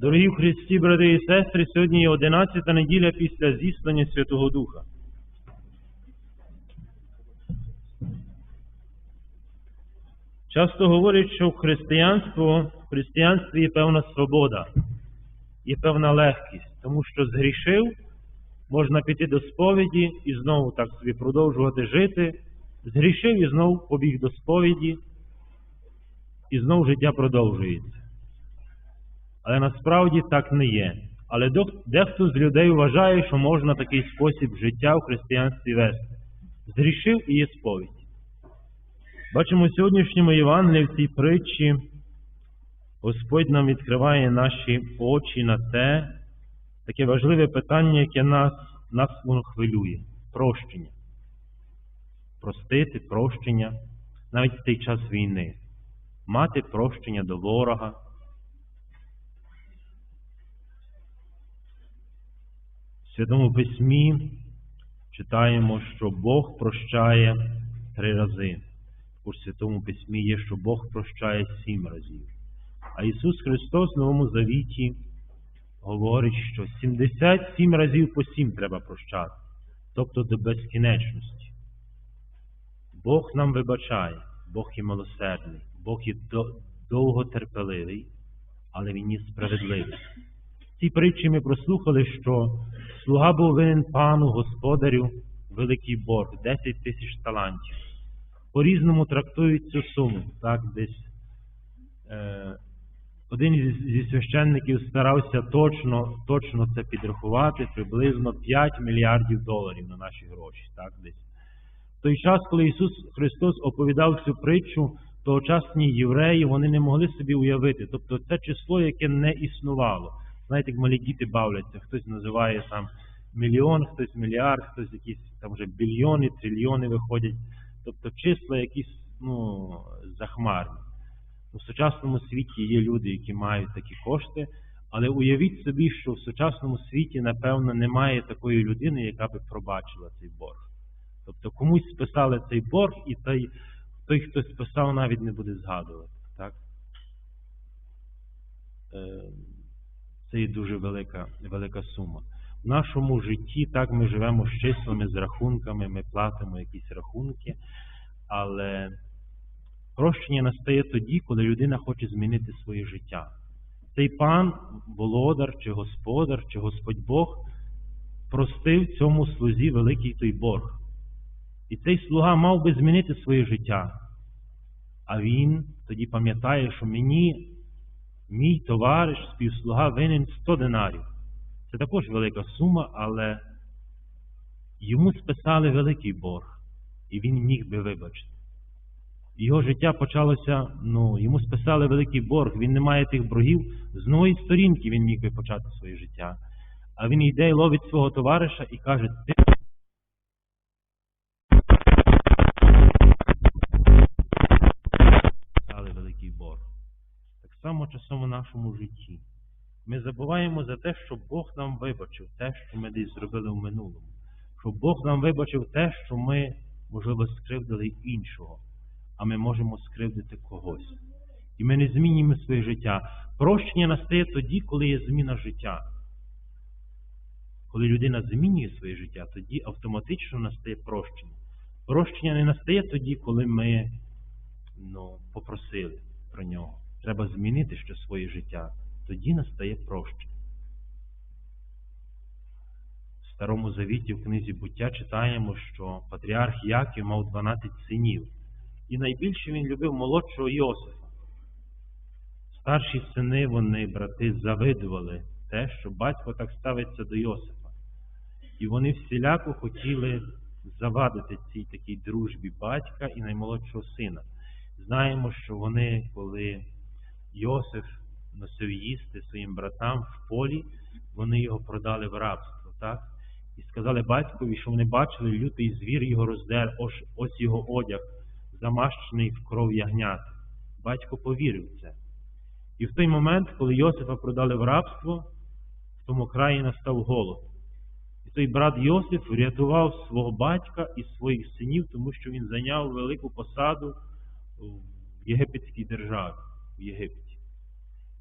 Дорогі Христі, брати і сестри, сьогодні є 11 неділя після зіслання Святого Духа. Часто говорять, що в християнство, в християнстві є певна свобода, є певна легкість, тому що згрішив, можна піти до сповіді і знову так собі продовжувати жити. Згрішив і знову побіг до сповіді, і знову життя продовжується. Але насправді так не є. Але дехто з людей вважає, що можна такий спосіб життя в християнстві вести. Зрішив і є сповідь. Бачимо в сьогоднішньому Євангелії в цій притчі Господь нам відкриває наші очі на те, таке важливе питання, яке нас, нас воно хвилює прощення. Простити прощення навіть в цей час війни, мати прощення до ворога. Святому Письмі читаємо, що Бог прощає три рази. У Святому Письмі є, що Бог прощає сім разів. А Ісус Христос в Новому Завіті говорить, що 77 разів по сім треба прощати, тобто до безкінечності. Бог нам вибачає, Бог є милосердний, Бог є довготерпеливий, але Він є справедливий. Цій притчі ми прослухали, що слуга був винен пану господарю великий борг 10 тисяч талантів. По-різному трактують цю суму. Так, десь е, Один зі священників старався точно точно це підрахувати, приблизно 5 мільярдів доларів на наші гроші. Так, десь. В той час, коли Ісус Христос оповідав цю притчу, тогочасні євреї вони не могли собі уявити. Тобто це число, яке не існувало. Знаєте, як малі діти бавляться, хтось називає там мільйон, хтось мільярд, хтось якісь там вже більйони, трильйони виходять. Тобто числа якісь ну, захмарні. У сучасному світі є люди, які мають такі кошти, але уявіть собі, що в сучасному світі, напевно, немає такої людини, яка би пробачила цей борг. Тобто комусь списали цей борг, і той, той хто списав, навіть не буде згадувати. Так? Е, це є дуже велика, велика сума. В нашому житті так ми живемо з числами, з рахунками, ми платимо якісь рахунки, але прощення настає тоді, коли людина хоче змінити своє життя. Цей пан, володар, чи господар, чи Господь Бог простив цьому слузі великий той борг. І цей слуга мав би змінити своє життя. А він тоді пам'ятає, що мені, мій товариш, співслуга винен 100 динарів. Це також велика сума, але йому списали великий борг, і він міг би вибачити. Його життя почалося, ну, йому списали великий борг, він не має тих боргів, з нової сторінки він міг би почати своє життя. А він йде і ловить свого товариша і каже, ти. Само часом у нашому житті. Ми забуваємо за те, що Бог нам вибачив те, що ми десь зробили в минулому. Що Бог нам вибачив те, що ми, можливо, скривдили іншого, а ми можемо скривдити когось. І ми не змінюємо своє життя. Прощення настає тоді, коли є зміна життя. Коли людина змінює своє життя, тоді автоматично настає прощення. Прощення не настає тоді, коли ми ну, попросили про нього. Треба змінити ще своє життя тоді настає прощення. В Старому Завіті в книзі буття читаємо, що патріарх Яків мав 12 синів, і найбільше він любив молодшого Йосифа. Старші сини, вони, брати, завидували те, що батько так ставиться до Йосифа. І вони всіляко хотіли завадити цій такій дружбі батька і наймолодшого сина. Знаємо, що вони, коли Йосиф носив їсти своїм братам в полі, вони його продали в рабство. так? І сказали батькові, що вони бачили, лютий звір його роздер, ось, ось його одяг, замащений в кров ягнят. Батько повірив це. І в той момент, коли Йосифа продали в рабство, в тому краї настав голод. І той брат Йосиф врятував свого батька і своїх синів, тому що він зайняв велику посаду в єгипетській державі, в Єгипті.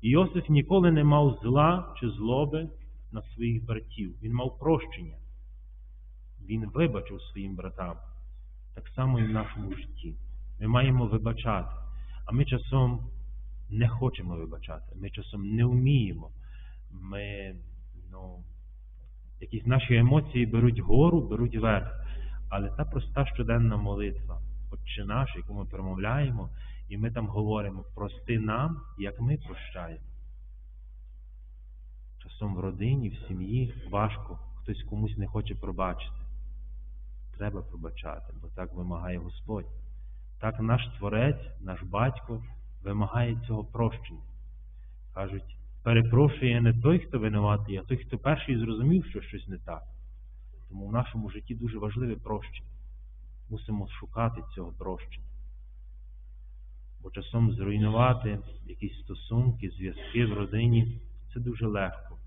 І Йосиф ніколи не мав зла чи злоби на своїх братів. Він мав прощення. Він вибачив своїм братам. Так само і в нашому житті. Ми маємо вибачати. А ми часом не хочемо вибачати. Ми часом не вміємо. Ми, ну, якісь наші емоції беруть гору, беруть верх. Але та проста щоденна молитва, Отче наш, яку ми промовляємо, і ми там говоримо, прости нам, як ми прощаємо. Часом в родині, в сім'ї важко, хтось комусь не хоче пробачити. Треба пробачати, бо так вимагає Господь. Так наш Творець, наш батько вимагає цього прощення. Кажуть, перепрошує не той, хто винуватий, а той, хто перший зрозумів, що щось не так. Тому в нашому житті дуже важливе прощення. Мусимо шукати цього прощення. Бо часом зруйнувати якісь стосунки, зв'язки в родині це дуже легко,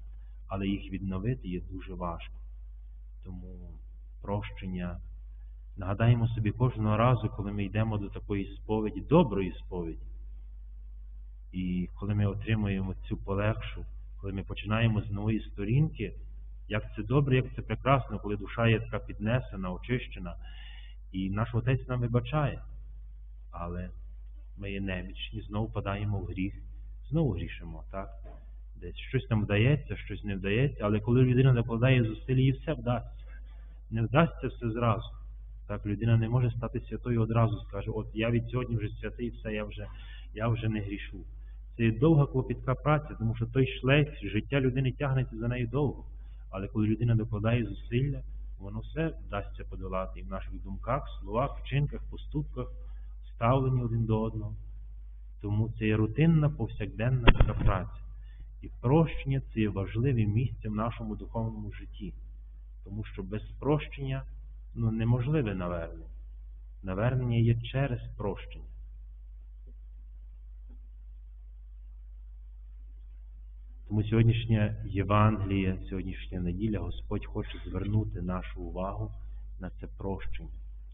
але їх відновити є дуже важко. Тому прощення. Нагадаємо собі кожного разу, коли ми йдемо до такої сповіді, доброї сповіді. І коли ми отримуємо цю полегшу, коли ми починаємо з нової сторінки, як це добре, як це прекрасно, коли душа є така піднесена, очищена, і наш Отець нам вибачає. Але ми є немічні, знову падаємо в гріх, знову грішимо, так? Десь щось там вдається, щось не вдається, але коли людина докладає зусиль, їй все вдасться. Не вдасться все зразу. Так, людина не може стати святою одразу, скаже, от я від сьогодні вже святий, все, я вже я вже не грішу. Це довга клопітка праця, тому що той шлейф, життя людини тягнеться за нею довго. Але коли людина докладає зусилля, воно все вдасться подолати і в наших думках, словах, вчинках, поступках, ставленні один до одного. Тому це є рутинна, повсякденна така праця. І прощення це є важливе місце в нашому духовному житті. Тому що без прощення ну, неможливе навернення. Навернення є через прощення. Тому сьогоднішнє Євангеліє, сьогоднішня неділя, Господь хоче звернути нашу увагу на це прощення,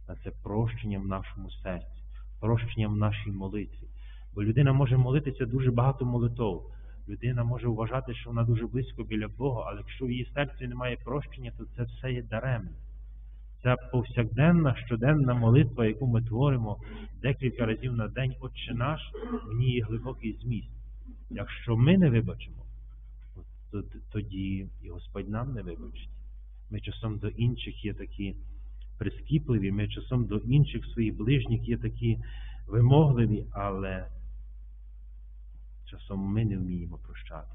на це прощення в нашому серці, прощення в нашій молитві. Бо людина може молитися дуже багато молитов. Людина може вважати, що вона дуже близько біля Бога, але якщо в її серці немає прощення, то це все є даремне. Ця повсякденна щоденна молитва, яку ми творимо декілька разів на день, Отче наш, в ній є глибокий зміст. Якщо ми не вибачимо, то тоді і Господь нам не вибачить. Ми часом до інших є такі прискіпливі, ми часом до інших своїх ближніх є такі вимогливі, але часом ми не вміємо прощати.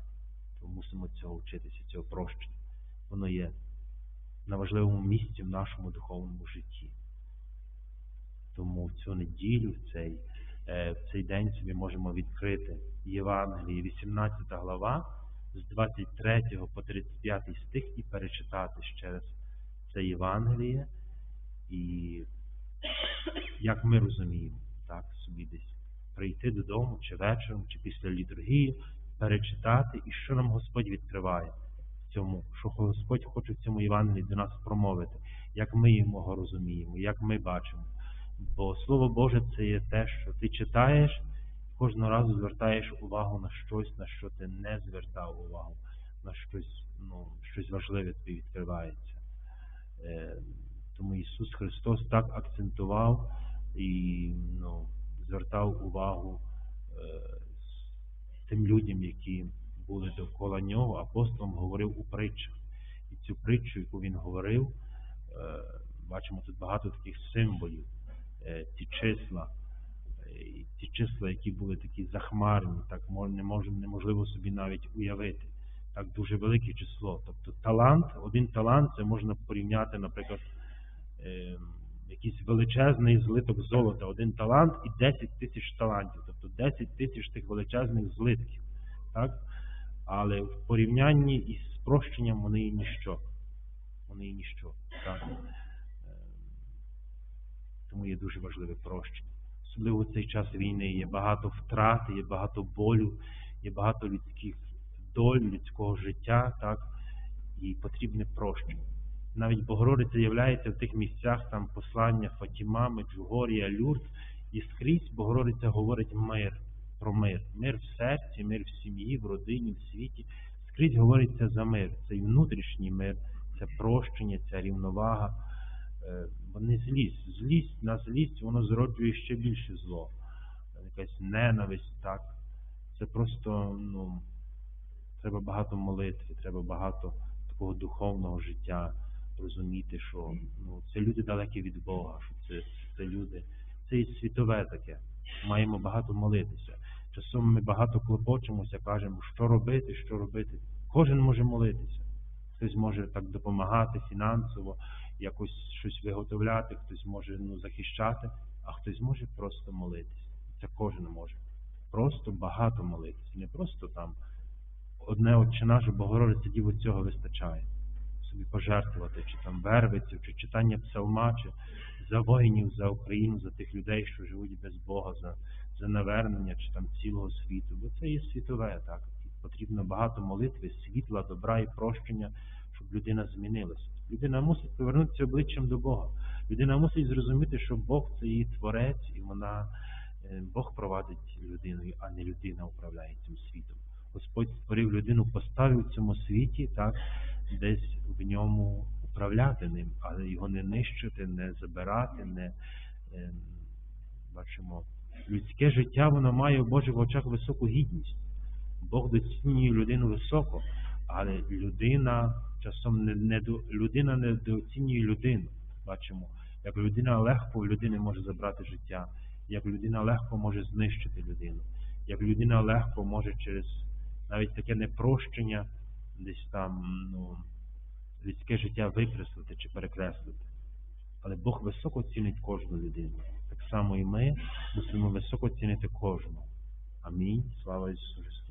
Тому мусимо цього вчитися, цього прощення. Воно є на важливому місці в нашому духовному житті. Тому в цю неділю, в цей, е, в цей день собі можемо відкрити Євангеліє, 18 глава, з 23 по 35 стих і перечитати ще раз це Євангеліє, і як ми розуміємо, так, собі десь прийти додому, чи вечором, чи після літургії, перечитати, і що нам Господь відкриває в цьому, що Господь хоче в цьому Євангелії до нас промовити, як ми його розуміємо, як ми бачимо. Бо Слово Боже це є те, що ти читаєш, кожного разу звертаєш увагу на щось, на що ти не звертав увагу, на щось ну, щось важливе тобі відкривається. Е, Тому Ісус Христос так акцентував і ну, звертав увагу е, тим людям, які були довкола нього, апостолом говорив у притчах. І цю притчу, яку він говорив, е, бачимо тут багато таких символів, е, ті числа, ті числа, які були такі захмарні, так не можемо, неможливо собі навіть уявити. Так дуже велике число. Тобто талант, один талант це можна порівняти, наприклад, якийсь величезний злиток золота, один талант і 10 тисяч талантів, тобто 10 тисяч тих величезних злитків. Так? Але в порівнянні із спрощенням вони і ніщо. Вони і ніщо. Так? Тому є дуже важливе прощення. Особливо в цей час війни є багато втрат, є багато болю, є багато людських доль, людського життя, так? і потрібне прощення. Навіть Богородиця з'являється в тих місцях там послання Фатіма, Меджугорія, Люрт, і скрізь Богородиця говорить мир, про мир. Мир в серці, мир в сім'ї, в родині, в світі. Скрізь говориться за мир. Цей внутрішній мир, це прощення, ця рівновага. Е, Бо не злість. Злість на злість воно зроджує ще більше зло. Якась ненависть, так. Це просто, ну, треба багато молитви, треба багато такого духовного життя, розуміти, що ну, це люди далекі від Бога, що це, це люди, це і світове таке. Маємо багато молитися. Часом ми багато клопочемося, кажемо, що робити, що робити. Кожен може молитися. Хтось може так допомагати фінансово, якось щось виготовляти, хтось може ну, захищати, а хтось може просто молитися. Це кожен може. Просто багато молитися. Не просто там одне отче наше Богородиця Діво цього вистачає. Собі пожертвувати, чи там вервицю, чи читання псалма, чи за воїнів, за Україну, за тих людей, що живуть без Бога, за, за навернення, чи там цілого світу. Бо це є світове, так. Потрібно багато молитви, світла, добра і прощення, щоб людина змінилася. Людина мусить повернутися обличчям до Бога. Людина мусить зрозуміти, що Бог це її творець, і вона е, Бог провадить людиною, а не людина управляє цим світом. Господь створив людину, поставив в цьому світі, так, десь в ньому управляти ним, але його не нищити, не забирати, не е, бачимо. Людське життя воно має в Божих очах високу гідність. Бог доцінює людину високо, але людина часом не, не людина недооцінює людину. Бачимо, як людина легко у людини може забрати життя, як людина легко може знищити людину, як людина легко може через навіть таке непрощення десь там ну, людське життя викреслити чи перекреслити. Але Бог високо цінить кожну людину. Так само і ми мусимо високо цінити кожну. Амінь. Слава Ісусу.